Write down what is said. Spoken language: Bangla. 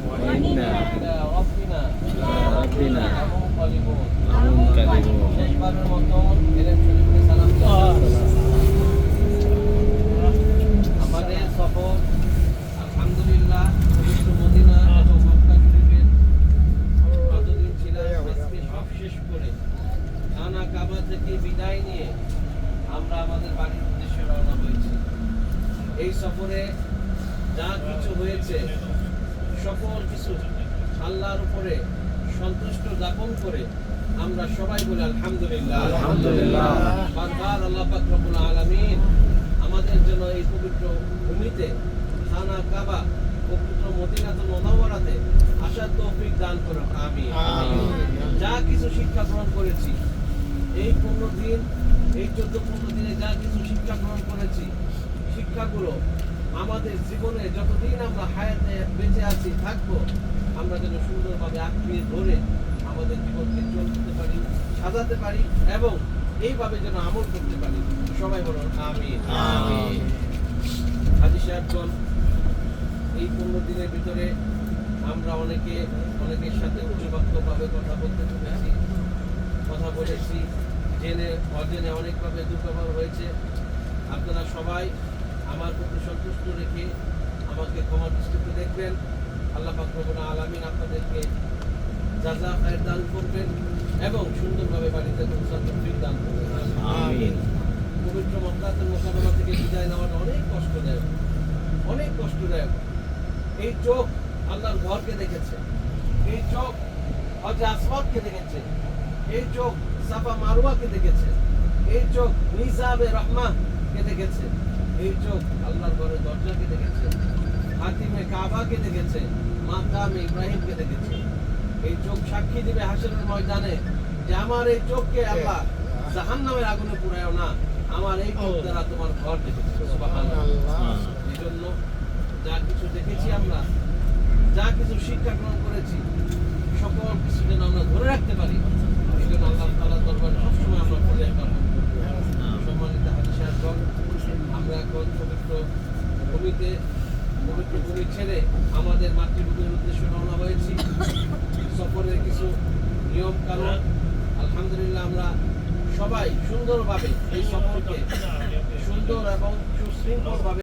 وإنا إلى ربنا إلى ربنا لمنقلبون لمنقلبون শেষবারের মতন এলেন শরীফকে সালাম জানান। আমাদের সফর আলহামদুলিল্লাহ পবিত্র মদিনা এবং মক্কা শরীফের কতদিন ছিলাম আজকে সব শেষ করে নানা কাবা থেকে বিদায় নিয়ে আমরা আমাদের বাড়ির উদ্দেশ্যে রওনা হয়েছি এই সফরে যা কিছু হয়েছে সকল কিছু আল্লাহর উপরে সন্তুষ্ট যাপন করে আমরা সবাই বলি আলহামদুলিল্লাহ আলহামদুলিল্লাহ। বারবার আল্লাহ পাক রব্বুল আলামিন আমাদের জন্য এই পবিত্র ভূমিতে খানা কাবা পবিত্র মদিনাতুল মুনাওয়ারাতে আসার তৌফিক দান করুন আমিন। যা কিছু শিক্ষা গ্রহণ করেছি এই পনেরো দিন এই চোদ্দ পনেরো দিনে যা কিছু শিক্ষা গ্রহণ করেছি শিক্ষাগুলো আমাদের জীবনে যতদিন আমরা হায়াতে বেঁচে আছি থাকব আমরা যেন সুন্দরভাবে আঁকড়িয়ে ধরে আমাদের জীবনকে চলতে পারি সাজাতে পারি এবং এইভাবে যেন আমল করতে পারি। সবাই বলুন আমি। হাজি সাহেবগণ এই পনেরো দিনের ভিতরে আমরা অনেকে অনেকের সাথে উচ্চবাক্যভাবে কথা বলতে শুনেছি কথা বলেছি জেনে অজেনে অনেকভাবে দুর্ব্যবহার হয়েছে। আপনারা সবাই আমার প্রতি সন্তুষ্ট রেখে আমাকে ক্ষমা দৃষ্টিতে দেখবেন। আল্লাহ পাকরবুল আলামিন আপনাদেরকে যা যা খায়ের দান করবেন এবং সুন্দরভাবে বাড়িতে তৌফিক দান করবেন। পবিত্র মক্কাতের মোকাবেলা থেকে বিদায় নেওয়াটা অনেক কষ্টদায়ক। অনেক কষ্টদায়ক। এই চোখ আল্লাহর ঘরকে দেখেছে। এই চোখ হজে আসওয়াদকে দেখেছে। এই চোখ সাফা মারওয়াকে দেখেছে। এই চোখ নিজাবে রহমাকে দেখেছে। এই চোখ আল্লাহর ঘরের দরজাকে দেখেছে হাতিমে কাবাকে দেখেছে মাকামে ইব্রাহিমকে দেখেছে। এই চোখ সাক্ষী দিবে হাসরের ময়দানে যে আমার এই চোখকে আল্লাহ আগুনে পুরায়ও না আমার এই চোখ দ্বারা তোমার ঘর দেখেছে এই জন্য যা কিছু দেখেছি আমরা যা কিছু শিক্ষা গ্রহণ করেছি সকল কিছু যেন আমরা ধরে রাখতে পারি এই জন্য আল্লাহ তালা দরবারে সবসময় আমরা পড়ে সম্মানিত হাজি সাহেবগণ আমরা এখন পবিত্র ভূমিতে পবিত্র ভূমি ছেড়ে আমাদের মাতৃভূমির উদ্দেশ্যে রওনা হয়েছি। সফরের কিছু নিয়ম কানুন আলহামদুলিল্লাহ আমরা সবাই সুন্দরভাবে এই সফরকে সুন্দর এবং সুশৃঙ্খলভাবে